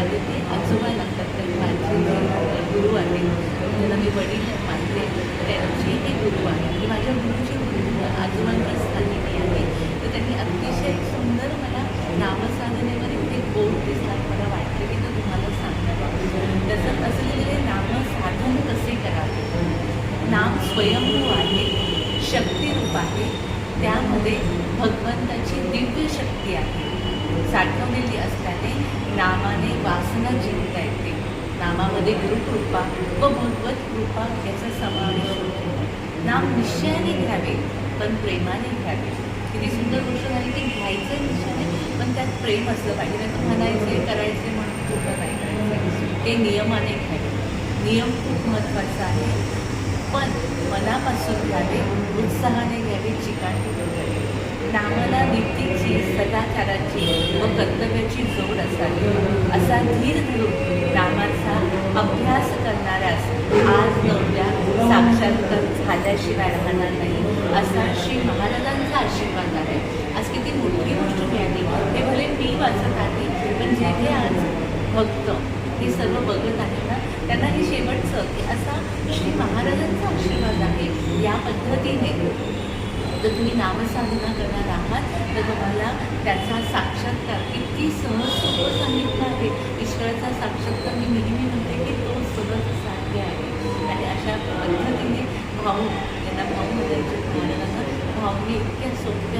माझे ते. आजोबा लागतात तर माझे गुरु आहेत त्यांना मी वडील मानते त्यांची हे गुरु आहे. आणि माझ्या गुरुचे आजोबांची स्थानिकी आहे. तर त्यांनी अतिशय सुंदर मला नामसाधनेमध्ये ते बोट दिसतात. मला वाटते की तर तुम्हाला सांगावं तसं असलेले नामसाधन कसे करावे? नाम स्वयंभू आहे. शक्तिरूप आहे. त्यामध्ये भगवंताची दिव्य शक्ती आहे. साठवलेली असल्याने नामाने वासना जिंकता येते. नामामध्ये गुरुकृपा व भगवत कृपा याचा समावेश होतो. नाम निश्चयाने घ्यावे पण प्रेमाने घ्यावे. किती सुंदर गोष्ट झाली की घ्यायचं निश्चयाने पण त्यात प्रेम असलं पाहिजे. नाही तर म्हणायचे करायचे म्हणून कुठं नाही करायचं ते नियमाने घ्यावे. नियम खूप महत्त्वाचा आहे. पण मनापासून घ्यावे उत्साहाने घ्यावे चिकाटी घ्यावे. नामाला नीतीची सदाचाराची व कर्तव्याची जोड असावी. असा धीर धरून नामाचा अभ्यास करणाऱ्यास आज नवऱ्या साक्षात्कार झाल्याशिवाय राहणार नाही असा श्री महाराजांचा आशीर्वाद आहे. आज किती मोठी गोष्ट मिळाली. हे भले मी वाचत आहे पण जे जे आज भक्त हे सर्व बघत आहे ना त्यांना हे शेवटचं की असा श्री महाराजांचा आशीर्वाद आहे या पद्धतीने जर तुम्ही नामसाधना करणार आहात. तर तुम्हाला त्याचा साक्षात्कार किती सहज सोपं सांगितलं आहे. ईश्वराचा साक्षात्कार मी नेहमी म्हणते की तो सहज साध्य आहे. आणि अशा पद्धतीने भाऊ ज्यांना भाऊ म्हणायचे भावने इतक्या सोप्या